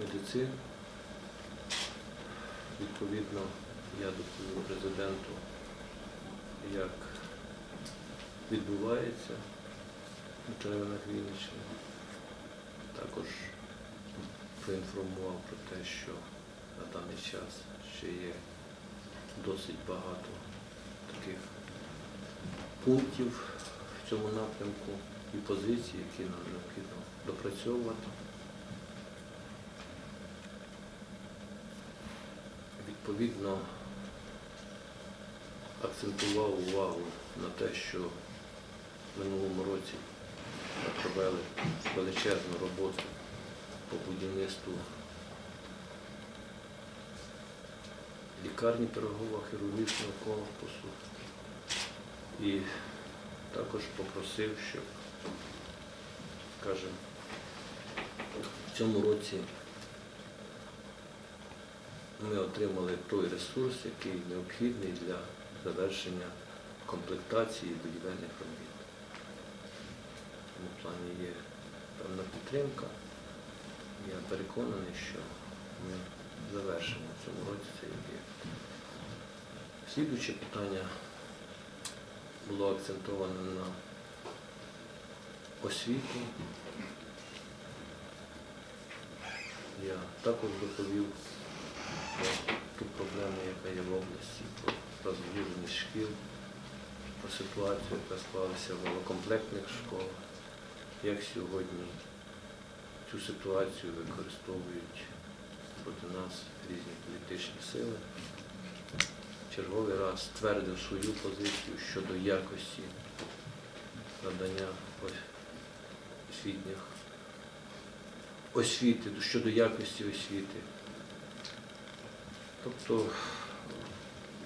медицини. Відповідно, я доповів президенту, як відбувається на теренах Вінниччини. Також проінформував про те, що на даний час ще є досить багато таких пунктів в цьому напрямку і позицій, які нам необхідно допрацьовувати. Відповідно, акцентував увагу на те, що в минулому році ми провели величезну роботу по будівництву лікарні пирогово хірургічного корпусу. І також попросив, щоб, скажімо, в цьому році ми отримали той ресурс, який необхідний для завершення комплектації будівельних робіт. В цьому плані є певна підтримка. Я переконаний, що ми завершимо в цьому році цей об'єкт. Слідуюче питання було акцентовано на освіту. Я також доповів про ту проблему, яка є в області, про розгруженість шкіл, про ситуацію, яка склалася в малокомплектних школах, як сьогодні цю ситуацію використовують проти нас різні політичні сили. Черговий раз ствердив свою позицію щодо якості надання освітніх освіти, щодо якості освіти. Тобто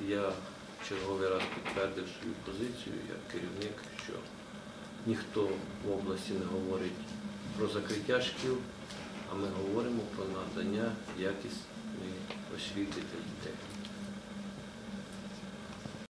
я черговий раз підтвердив свою позицію як керівник, що ніхто в області не говорить про закриття шкіл, а ми говоримо про надання якісної освіти для дітей.